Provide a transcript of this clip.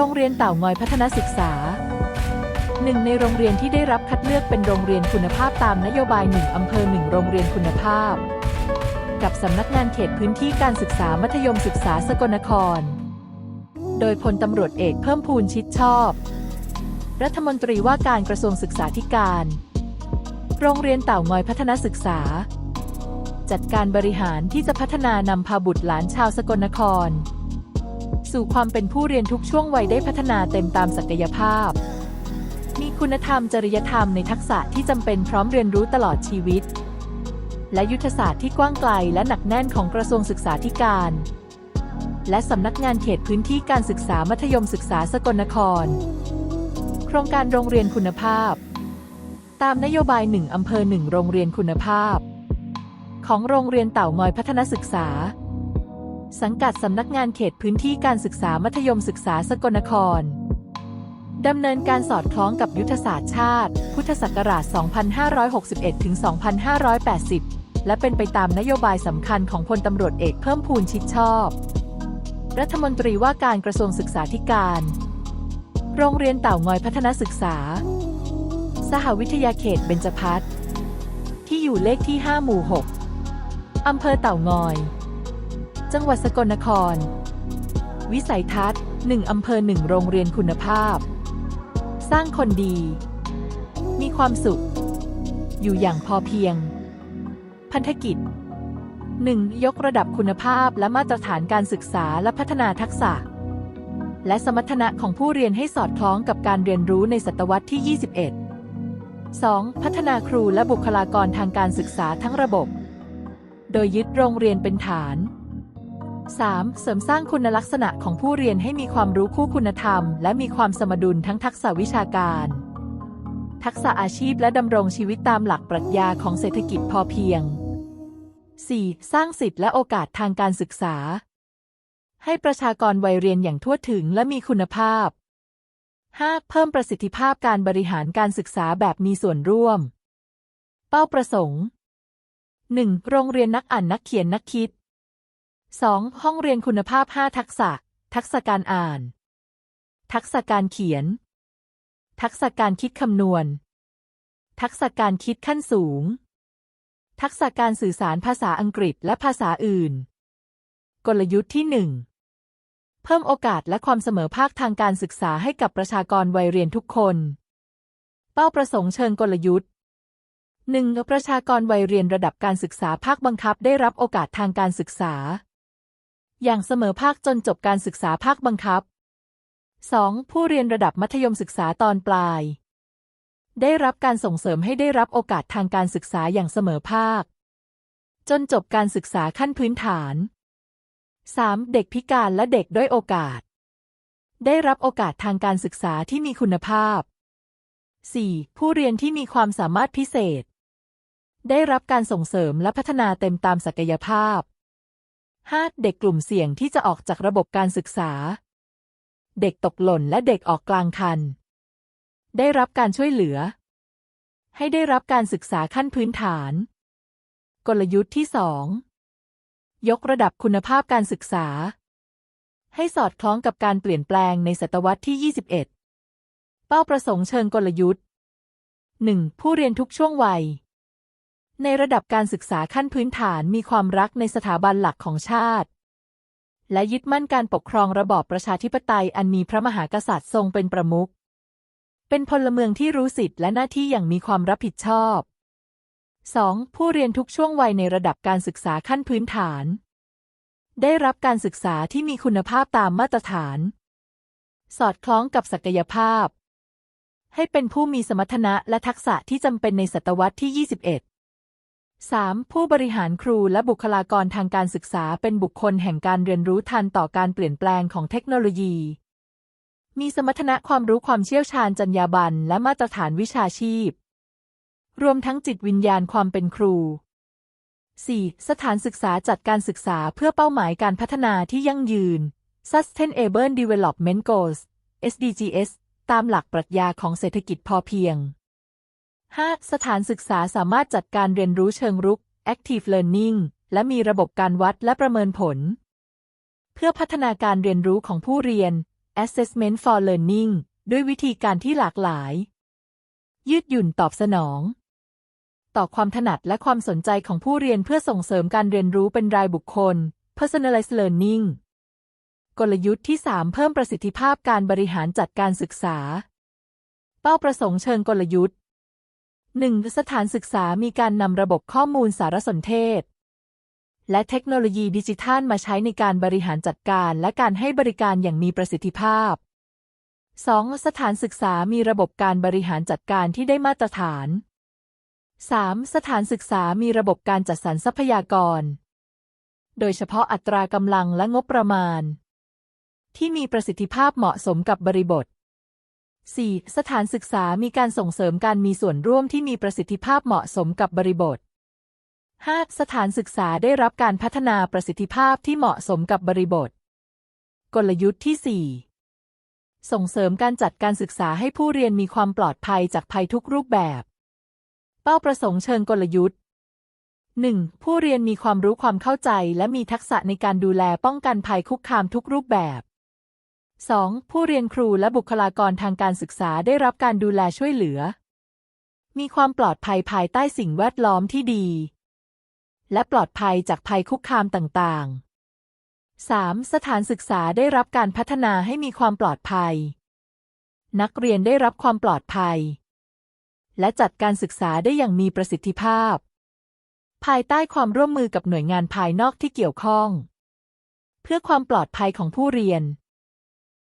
โรงเรียนเต่างอยพัฒนศึกษาหนึ่งในโรงเรียนที่ได้รับคัดเลือกเป็นโรงเรียนคุณภาพตามนโยบายหนึ่งอำเภอหนึ่งโรงเรียนคุณภาพ กับสำนักงานเขตพื้นที่การศึกษามัธยมศึกษาสกลนคร โดยพลตำรวจเอกเพิ่มพูนชิดชอบ รัฐมนตรีว่าการกระทรวงศึกษาธิการ โรงเรียนเต่างอยพัฒนศึกษา จัดการบริหารที่จะพัฒนานำพาบุตรหลานชาวสกลนคร สู่ความเป็นผู้เรียนทุกช่วงวัยได้พัฒนาเต็มตามศักยภาพ มีคุณธรรมจริยธรรมในทักษะที่จำเป็นพร้อมเรียนรู้ตลอดชีวิต และยุทธศาสตร์ที่กว้างไกลและหนักแน่นของกระทรวงศึกษาธิการ และสำนักงานเขตพื้นที่การศึกษามัธยมศึกษาสกลนคร โครงการโรงเรียนคุณภาพ ตามนโยบายหนึ่งอำเภอหนึ่งโรงเรียนคุณภาพ ของโรงเรียนเต่างอยพัฒนศึกษา สังกัดสำนักงานเขตพื้นที่การศึกษามัธยมศึกษาสกลนครดำเนินการสอดคล้องกับยุทธศาสตร์ชาติ พุทธศักราช 2561 ถึง 2580 และเป็นไปตามนโยบายสำคัญของพลตำรวจเอกเพิ่มพูนชิดชอบ รัฐมนตรีว่าการกระทรวงศึกษาธิการ โรงเรียนเต่างอยพัฒนศึกษา สหวิทยาเขตเบญจพัฒน์ที่อยู่เลขที่ 5 หมู่ 6 อำเภอเต่างอย จังหวัดสกลนคร วิสัยทัศน์ 1 อำเภอ 1 โรงเรียนคุณภาพ สร้างคนดี มีความสุข อยู่อย่างพอเพียง พันธกิจ 1. ยกระดับคุณภาพและมาตรฐานการศึกษาและพัฒนาทักษะ และสมรรถนะของผู้เรียนให้สอดคล้องกับการเรียนรู้ในศตวรรษที่ 21 2. พัฒนาครูและบุคลากรทางการศึกษาทั้งระบบ โดยยึดโรงเรียนเป็นฐาน 3. เสริมสร้างคุณลักษณะของผู้เรียนให้มีความรู้คู่คุณธรรม และมีความสมดุลทั้งทักษะวิชาการ ทักษะอาชีพและดำรงชีวิตตามหลักปรัชญาของเศรษฐกิจพอเพียง 4. สร้างสิทธิและโอกาสทางการศึกษา ให้ประชากรวัยเรียนอย่างทั่วถึงและมีคุณภาพ 5. เพิ่มประสิทธิภาพการบริหารการศึกษาแบบมีส่วนร่วม เป้าประสงค์ 1. โรงเรียนนักอ่านนักเขียนนักคิด 2. ห้องเรียนคุณภาพ 5 ทักษะ ทักษะการอ่าน ทักษะการเขียน ทักษะการคิดคำนวณ ทักษะการคิดขั้นสูง ทักษะการสื่อสารภาษาอังกฤษและภาษาอื่น กลยุทธ์ที่ 1 เพิ่มโอกาสและความเสมอภาคทางการศึกษาให้กับประชากรวัยเรียนทุกคน เป้าประสงค์เชิงกลยุทธ์ 1. ประชากรวัยเรียนระดับการศึกษาภาคบังคับได้รับโอกาสทางการศึกษา อย่างเสมอภาคจนจบการศึกษาภาคบังคับ 2. ผู้เรียนระดับมัธยมศึกษาตอนปลาย ได้รับการส่งเสริมให้ได้รับโอกาสทางการศึกษาอย่างเสมอภาค จนจบการศึกษาขั้นพื้นฐาน 3. เด็กพิการและเด็กด้อยโอกาส ได้รับโอกาสทางการศึกษาที่มีคุณภาพ 4. ผู้เรียนที่มีความสามารถพิเศษ ได้รับการส่งเสริมและพัฒนาเต็มตามศักยภาพ 5. เด็กกลุ่มเสี่ยงที่จะออกจากระบบการศึกษา เด็กตกหล่นและเด็กออกกลางคัน ได้รับการช่วยเหลือ ให้ได้รับการศึกษาขั้นพื้นฐาน กลยุทธ์ที่ 2 ยกระดับคุณภาพการศึกษา ให้สอดคล้องกับการเปลี่ยนแปลงในศตวรรษที่ 21 เป้าประสงค์เชิงกลยุทธ์ 1. ผู้เรียนทุกช่วงวัย ในระดับการศึกษาขั้นพื้นฐานมีความรักในสถาบันหลักของชาติ และยึดมั่นการปกครองระบอบประชาธิปไตยอันมีพระมหากษัตริย์ทรงเป็นประมุข เป็นพลเมืองที่รู้สิทธิและหน้าที่อย่างมีความรับผิดชอบ 2. ผู้เรียนทุกช่วงวัยในระดับการศึกษาขั้นพื้นฐาน ได้รับการศึกษาที่มีคุณภาพตามมาตรฐาน สอดคล้องกับศักยภาพ ให้เป็นผู้มีสมรรถนะและทักษะที่จำเป็นในศตวรรษที่ 21 3. ผู้บริหารครูและบุคลากรทางการศึกษาเป็นบุคคลแห่งการเรียนรู้ทันต่อการเปลี่ยนแปลงของเทคโนโลยี มีสมรรถนะความรู้ความเชี่ยวชาญจรรยาบรรณและมาตรฐานวิชาชีพ รวมทั้งจิตวิญญาณความเป็นครู 4. สถานศึกษาจัดการศึกษาเพื่อเป้าหมายการพัฒนาที่ยั่งยืน Sustainable Development Goals SDGs ตามหลักปรัชญาของเศรษฐกิจพอเพียง 5. สถานศึกษาสามารถจัดการเรียนรู้เชิงรุก Active Learning และมีระบบการวัดและประเมินผล เพื่อพัฒนาการเรียนรู้ของผู้เรียน Assessment for Learning ด้วยวิธีการที่หลากหลาย ยืดหยุ่นตอบสนอง ต่อความถนัดและความสนใจของผู้เรียนเพื่อส่งเสริมการเรียนรู้เป็นรายบุคคล Personalized Learning กลยุทธ์ที่ 3 เพิ่มประสิทธิภาพการบริหารจัดการศึกษา เป้าประสงค์เชิงกลยุทธ์ 1. สถานศึกษามีการนำระบบข้อมูลสารสนเทศ และเทคโนโลยีดิจิทัลมาใช้ในการบริหารจัดการและการให้บริการอย่างมีประสิทธิภาพ 2. สถานศึกษามีระบบการบริหารจัดการที่ได้มาตรฐาน 3. สถานศึกษามีระบบการจัดสรรทรัพยากร โดยเฉพาะอัตรากำลังและงบประมาณ ที่มีประสิทธิภาพเหมาะสมกับบริบท 4. สถานศึกษามีการส่งเสริมการมีส่วนร่วมที่มีประสิทธิภาพเหมาะสมกับบริบท 5. สถานศึกษาได้รับการพัฒนาประสิทธิภาพที่เหมาะสมกับบริบท กลยุทธ์ที่ 4 ส่งเสริมการจัดการศึกษาให้ผู้เรียนมีความปลอดภัยจากภัยทุกรูปแบบ เป้าประสงค์เชิงกลยุทธ์ 1. ผู้เรียนมีความรู้ความเข้าใจ และมีทักษะในการดูแลป้องกันภัยคุกคามทุกรูปแบบ 2. ผู้เรียนครูและบุคลากรทางการศึกษาได้รับการดูแลช่วยเหลือ มีความปลอดภัยภายใต้สิ่งแวดล้อมที่ดี และปลอดภัยจากภัยคุกคามต่างๆ 3. สถานศึกษาได้รับการพัฒนาให้มีความปลอดภัย นักเรียนได้รับความปลอดภัย และจัดการศึกษาได้อย่างมีประสิทธิภาพ ภายใต้ความร่วมมือกับหน่วยงานภายนอกที่เกี่ยวข้อง เพื่อความปลอดภัยของผู้เรียน